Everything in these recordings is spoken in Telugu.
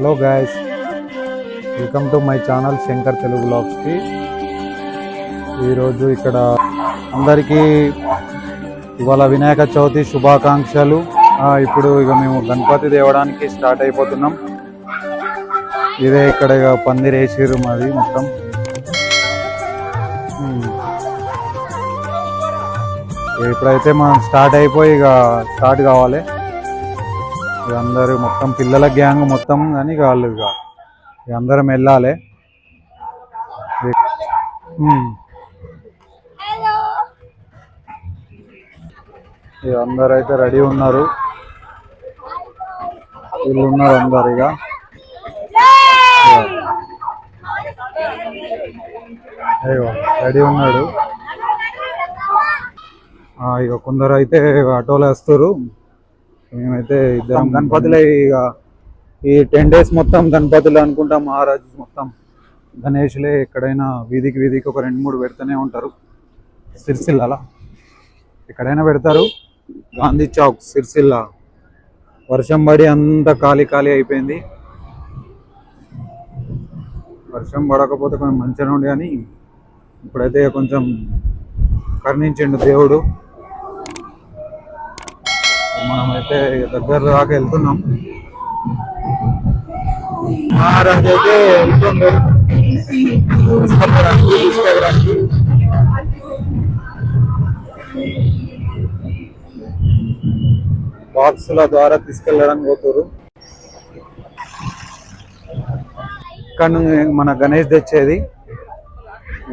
Hello guys welcome to my channel Shankar Telugu బ్లాగ్స్కి ఈరోజు ఇక్కడ అందరికీ ఇవాళ వినాయక చవితి శుభాకాంక్షలు. ఇప్పుడు ఇక మేము గణపతి తేవడానికి స్టార్ట్ అయిపోతున్నాం. ఇదే ఇక్కడ ఇక పందిరి వేసిర్రు మాది మొత్తం. ఇప్పుడైతే మనం స్టార్ట్ అయిపోయి ఇక స్టార్ట్ కావాలి. ఇక అందరూ మొత్తం పిల్లల గ్యాంగ్ మొత్తం కానీ ఇక వాళ్ళు ఇక. ఇక అందరం వెళ్ళాలి. ఇక అందరు అయితే రెడీ ఉన్నారు. వీళ్ళు ఉన్నారు అందరు ఇక. అయ్యో రెడీ ఉన్నాడు. ఇక కొందరు అయితే ఆటోలో వస్తారు మేమైతే ఇద్దరం గణపతులే ఇక ఈ టెన్ డేస్ మొత్తం గణపతులు అనుకుంటాం మహారాజ్ మొత్తం. గణేష్లే ఎక్కడైనా వీధికి వీధికి ఒక రెండు మూడు పెడుతూనే ఉంటారు. సిరిసిల్ల ఎక్కడైనా పెడతారు. గాంధీ చౌక్ సిరిసిల్ల. వర్షం పడి అంత ఖాళీ ఖాళీ అయిపోయింది. వర్షం పడకపోతే కొంచెం మంచిగా ఉండి కానీ ఇప్పుడైతే కొంచెం కరుణించిండు దేవుడు. మనమైతే దగ్గర దాకా వెళ్తున్నాం. మహారాజ్ అయితే వెళ్తుంది తీసుకెళ్ళడానికి తీసుకెళ్ళడానికి. బాక్సుల ద్వారా తీసుకెళ్ళడానికి పోతారు ఇక్కడ మన గణేష్ తెచ్చేది.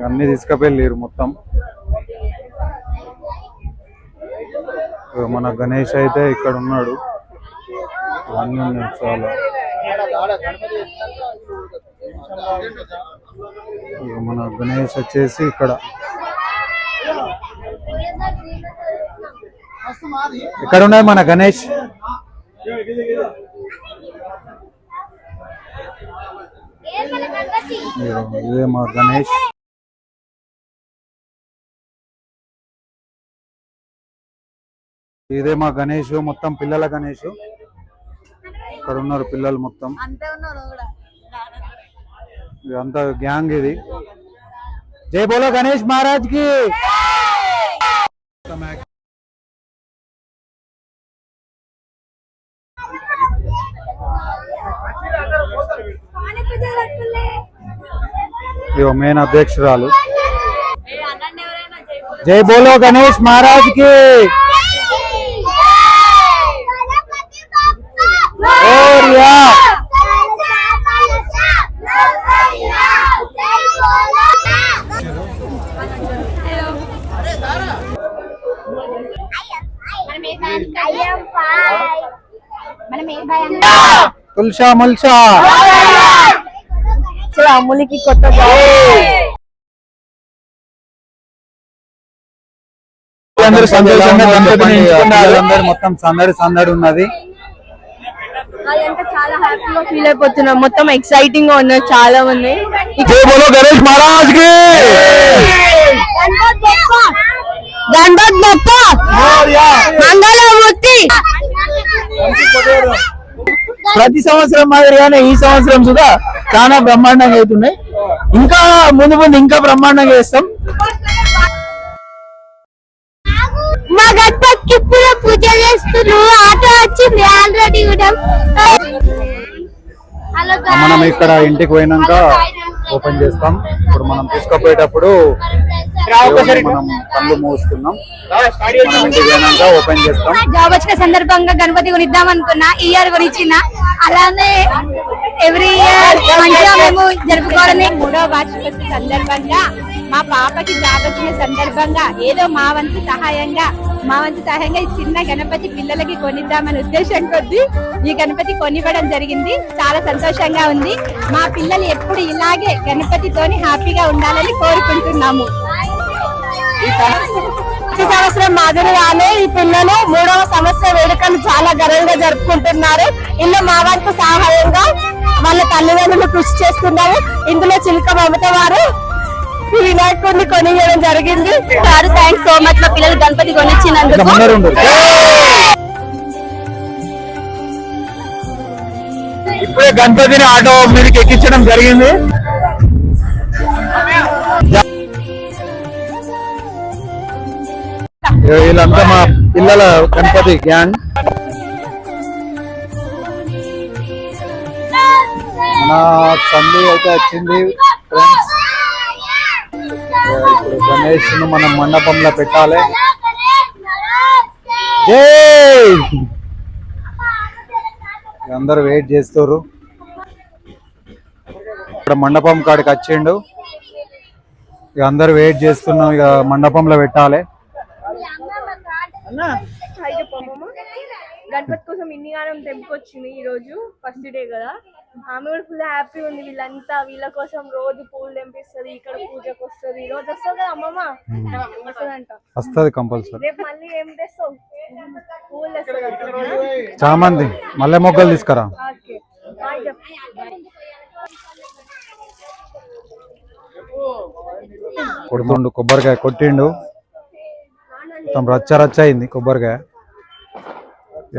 అన్ని తీసుకుపోయి మొత్తం. మన గణేష్ అయితే ఇక్కడ ఉన్నాడు. ఉన్నాయి చాలా. మన గణేష్ వచ్చేసి ఇక్కడ. ఇక్కడ ఉన్నాయి మన గణేష్? ఇదే మా గణేష్. ఇదే మా గణేష్ మొత్తం పిల్లల గణేష్. ఇక్కడ ఉన్నారు పిల్లలు మొత్తం. అంతే గ్యాంగ్ ఇది. జై బోలో గణేష్ మహారాజ్కి మెయిన్ అధ్యక్షురాలు. జై బోలో గణేష్ మహారాజ్కి తుల్షా ముల్షా అమ్ములకి కొత్త సంతోషంగా అందరూ మొత్తం సందడి సందడి ఉన్నది. అదంతా చాలా హ్యాపీగా ఫీల్ అయిపోతున్నాం. మొత్తం ఎక్సైటింగ్గా ఉన్నారు చాలా మంది గణేష్ మహారాజ్కి గణపతి బప్ప మంగళమూర్తి. ప్రతి సంవత్సరం మాదిరిగానే ఈ సంవత్సరం కూడా చాలా బ్రహ్మాండంగా అవుతున్నాయి. ఇంకా ముందు ముందు ఇంకా బ్రహ్మాండంగా చేస్తాం. మా గణపతికి వచ్చింది ఆల్రెడీ కూడా మనం ఇక్కడ ఇంటికి పోయినాక ఓపెన్ చేస్తాం. ఇప్పుడు మనం తీసుకుపోయేటప్పుడు మనం కళ్ళు మూసుకున్నాం. మనం ఇంటికి పోయినాక ఓపెన్ చేస్తాం. జాబ్ వచ్చిన సందర్భంగా గణపతి కొనిద్దాం అనుకున్నా. ఈ ఇయర్ కొనిచ్చిన. అలానే ఎవ్రీ ఇయర్ మంచిగా మేము జరుపుకోవాలని మూడో వార్షికోత్సవ సందర్భంగా మా పాపకి జాబ్ వచ్చిన సందర్భంగా ఏదో మా వంతు సహాయంగా మా వంతు సహాయంగా ఈ చిన్న గణపతి పిల్లలకి కొనిద్దామనే ఉద్దేశం కొద్దీ ఈ గణపతి కొనివ్వడం జరిగింది. చాలా సంతోషంగా ఉంది. మా పిల్లలు ఎప్పుడు ఇలాగే గణపతితోని హ్యాపీగా ఉండాలని కోరుకుంటున్నాము. ప్రతి సంవత్సరం మాదిరిగానే ఈ పిల్లలు మూడవ సంవత్సర వేడుకలు చాలా ఘనంగా జరుపుకుంటున్నారు. ఇల్లు మా వంతు సహాయంగా వాళ్ళ తల్లిదండ్రులు కృషి చేస్తున్నారు. ఇందులో చిలుక మమత వారు ఈ వినాయకుడిని కొనియడం జరిగింది. సార్ థ్యాంక్స్ సో మచ్ మా పిల్లలు గణపతి కొనిచ్చినందుకు. ఇప్పుడే గణపతిని ఆటో మీదకి ఎక్కించడం జరిగింది. వీళ్ళంతా మా పిల్లల గణపతి గ్యాంగ్. నా సంధి అయితే వచ్చింది. ఫ్రెండ్స్ ఇప్పుడు గణేష్ను మనం మండపంలో పెట్టాలి. జై! అందరు వెయిట్ చేస్తారు ఇక్కడ మండపం కాడికి వచ్చిండు. ఇక అందరు వెయిట్ చేస్తున్నాం ఇక మండపంలో పెట్టాలి. గణపతి కోసం ఇన్ని గానం తెంపుకొచ్చింది ఈ రోజు ఫస్ట్ డే కదా. ఆమె కూడా ఫుల్ హ్యాపీ ఉంది వీళ్ళంతా. వీళ్ళ కోసం రోజు పూలు తెంపిస్తుంది ఇక్కడ పూజకు వస్తుంది. ఈ రోజు వస్తావు కదా అమ్మమ్మ? వస్తుందంట. వస్తుంది కంపల్సరీ రేపు మళ్ళీ ఏం తెస్తావు? పూలు తెస్తావు. చామంది మల్లె మొగ్గలు తీసుకురా. ఓకే. కొడుతుండు కొబ్బరికాయ కొట్టిండు. మొత్తం రచ్చ రచ్చ అయింది కొబ్బరికాయ.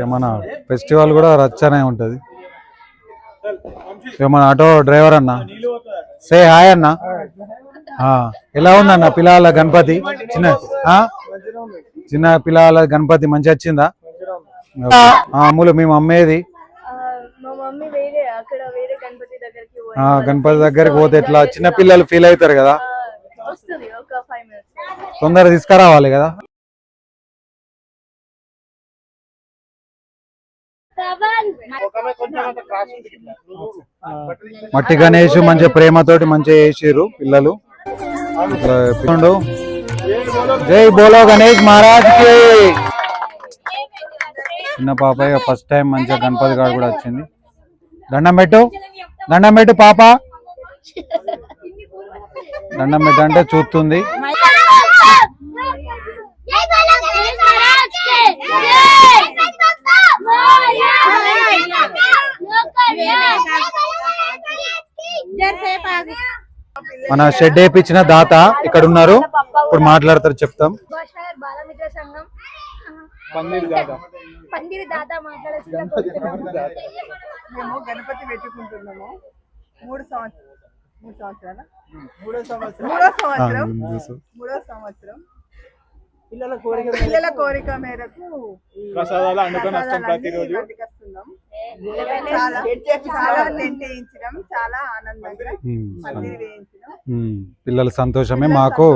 ఏమన్నా ఫెస్టివల్ కూడా రచ్చనే ఉంటది. ఏమన్నా ఆటో డ్రైవర్ అన్న. సే హాయ్ అన్న. ఎలా ఉందన్న పిల్లల గణపతి? చిన్న ఆ? చిన్న పిల్లల గణపతి మంచి వచ్చిందా? ఆ, అమ్ములు మేము అమ్మేది. గణపతి దగ్గరికి పోతే ఎట్లా? చిన్న పిల్లలు ఫీల్ అవుతారు కదా. తొందరగా తీసుకురావాలి కదా? మట్టి గణేష్ మంచి ప్రేమతోటి మంచిగా చేసిర్రు పిల్లలు. జై బోలో గణేష్ మహారాజ్కి. చిన్న పాప ఫస్ట్ టైం మంచిగా గణపతి గారు కూడా వచ్చింది. దండం పెట్టు. దండం పెట్టు పాప. దండం పెట్టు అంటే చూస్తుంది జై బాలా గణేష్ మహారాజ్కి జై మన షెడ్ వేయించిన దాత ఇక్కడ ఉన్నారు ఇప్పుడు మాట్లాడతారు చెప్తాం. భాషాయర్ బాలమిత్ర సంఘం. పందిరి మాట్లాడాల్సిందిగా మేము గణపతి పెట్టుకుంటున్నాము. మూడు సంవత్సరం మూడు సంవత్సరాల? మూడో సంవత్సరం. మూడో సంవత్సరం. మూడో సంవత్సరం. పిల్లల కోరిక పిల్లల కోరిక మేరకు ప్రసాదాలు వస్తాం ప్రసాదాలన్నీ ప్రతిరోజు. చాలా చాలా టెంట్ వేయించడం చాలా ఆనందంగా పందిరి వేయించడం. పిల్లల సంతోషమే మాకు.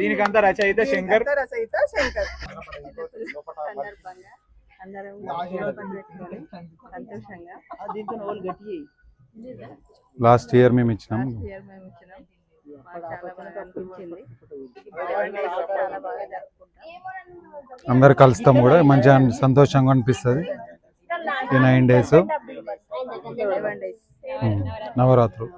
దీనికంతా రచయిత శంకర్. రచయిత శంకర్. లాస్ట్ ఇయర్ మేము ఇచ్చినాం. అందరు కలుస్తాం కూడా. మంచిగా సంతోషంగా అనిపిస్తుంది. ఈ నైన్ డేస్? నవరాత్రులు.